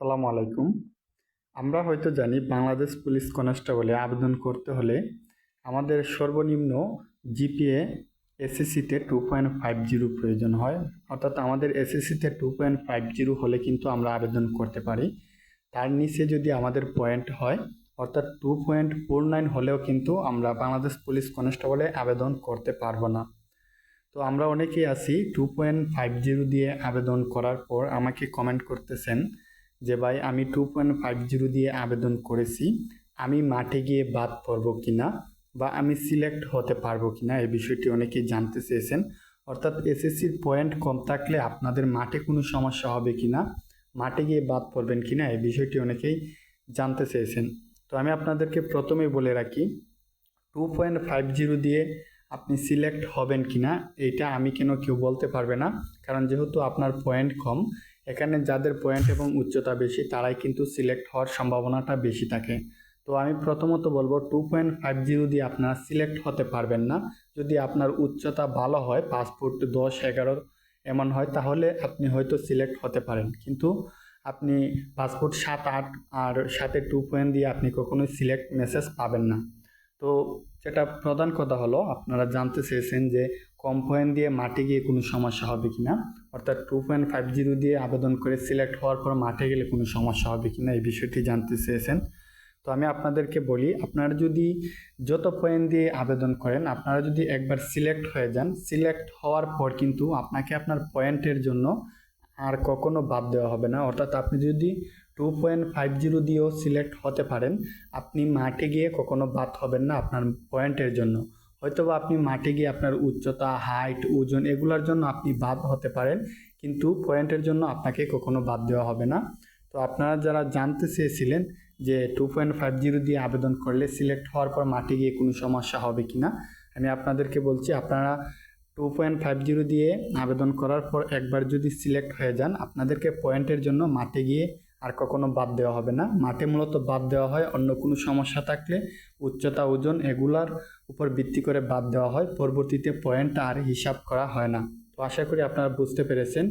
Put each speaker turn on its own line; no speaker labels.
সালামু আলাইকুম। আমরা হয়তো জানি বাংলাদেশ পুলিশ কনস্টেবলে আবেদন করতে হলে আমাদের সর্বনিম্ন জিপিএ এসএসসিতে টু পয়েন্ট ফাইভ জিরো প্রয়োজন হয়। অর্থাৎ আমাদের এসএসসিতে টু পয়েন্ট ফাইভ জিরো হলে কিন্তু আমরা আবেদন করতে পারি। তার নিচে যদি আমাদের পয়েন্ট হয়, অর্থাৎ টু পয়েন্ট ফোর নাইন হলেও কিন্তু আমরা বাংলাদেশ পুলিশ কনস্টেবলে আবেদন করতে পারব না। তো আমরা অনেকেই আছি টু পয়েন্ট ফাইভ জিরো দিয়ে আবেদন করার পর আমাকে কমেন্ট করতেছেন যে ভাই, আমি টু পয়েন্ট ফাইভ জিরো দিয়ে আবেদন করেছি। আমি মাঠে গিয়ে বাদ পড়ব কিনা বা আমি সিলেক্ট হতে পারব কিনা এই বিষয়টি অনেকেই জানতে চেয়েছেন। অর্থাৎ এসএসসির পয়েন্ট কম থাকলে আপনাদের মাঠে কোনো সমস্যা হবে কিনা, মাঠে গিয়ে বাদ পড়বেন কিনা এই বিষয়টি অনেকেই জানতে চেয়েছেন। তো আমি আপনাদেরকে প্রথমেই বলে রাখি টু পয়েন্ট ফাইভ জিরো দিয়ে আপনি সিলেক্ট হবেন কিনা এইটা আমি কেন কেউ বলতে পারবে না। কারণ যেহেতু আপনার পয়েন্ট কম এখানে যাদের পয়েন্ট এবং উচ্চতা বেশি, তারাই কিন্তু সিলেক্ট হওয়ার সম্ভাবনাটা বেশি থাকে। তো আমি প্রথমত বলব টু পয়েন্ট ফাইভ জিরো দিয়ে আপনারা সিলেক্ট হতে পারবেন না। যদি আপনার উচ্চতা ভালো হয়, পাঁচ ফুট দশ এগারো এমন হয়, তাহলে আপনি হয়তো সিলেক্ট হতে পারেন। কিন্তু আপনি পাসপোর্ট সাত আট আর সাথে টু পয়েন্ট দিয়ে আপনি কখনোই সিলেক্ট মেসেজ পাবেন না। তো যেটা প্রধান কথা হলো, আপনারা জানতে চেয়েছেন যে কম পয়েন্ট দিয়ে মাঠে গিয়ে কোনো সমস্যা হবে কি না অর্থাৎ টু পয়েন্ট ফাইভ জিরো দিয়ে আবেদন করে সিলেক্ট হওয়ার পর মাঠে গেলে কোনো সমস্যা হবে কি না এই বিষয়টি জানতে চেয়েছেন। তো আমি আপনাদেরকে বলি, আপনারা যদি যত পয়েন্ট দিয়ে আবেদন করেন, আপনারা যদি একবার সিলেক্ট হয়ে যান সিলেক্ট হওয়ার পর কিন্তু আপনাকে আপনার পয়েন্টের জন্য আর কখনো বাদ দেওয়া হবে না। অর্থাৎ আপনি যদি টু পয়েন্ট ফাইভ জিরো দিয়েও সিলেক্ট হতে পারেন, আপনি মাঠে গিয়ে কখনো বাদ হবেন না আপনার পয়েন্টের জন্য। হয়তোবা আপনি মাঠে গিয়ে আপনার উচ্চতা হাইট ওজন এগুলোর জন্য আপনি বাদ হতে পারেন, কিন্তু পয়েন্টের জন্য আপনাকে কখনো বাদ দেওয়া হবে না। তো আপনারা যারা জানতে চেয়েছিলেন যে টু পয়েন্ট ফাইভ জিরো দিয়ে আবেদন করলে সিলেক্ট হওয়ার পর মাঠে গিয়ে কোনো সমস্যা হবে কি না আমি আপনাদেরকে বলছি, আপনারা টু পয়েন্ট ফাইভ জিরো দিয়ে আবেদন করার পর একবার যদি সিলেক্ট হয়ে যান, আপনাদেরকে পয়েন্টের জন্য মাঠে গিয়ে আর কখনো বাদ দেওয়া হবে না। মাঠে মূলত বাদ দেওয়া হয়, অন্য কোনো সমস্যা থাকলে উচ্চতা, ওজন এগুলার উপর ভিত্তি করে বাদ দেওয়া হয়। পরবর্তীতে পয়েন্ট আর হিসাব করা হয় না। তো আশা করি আপনারা বুঝতে পেরেছেন।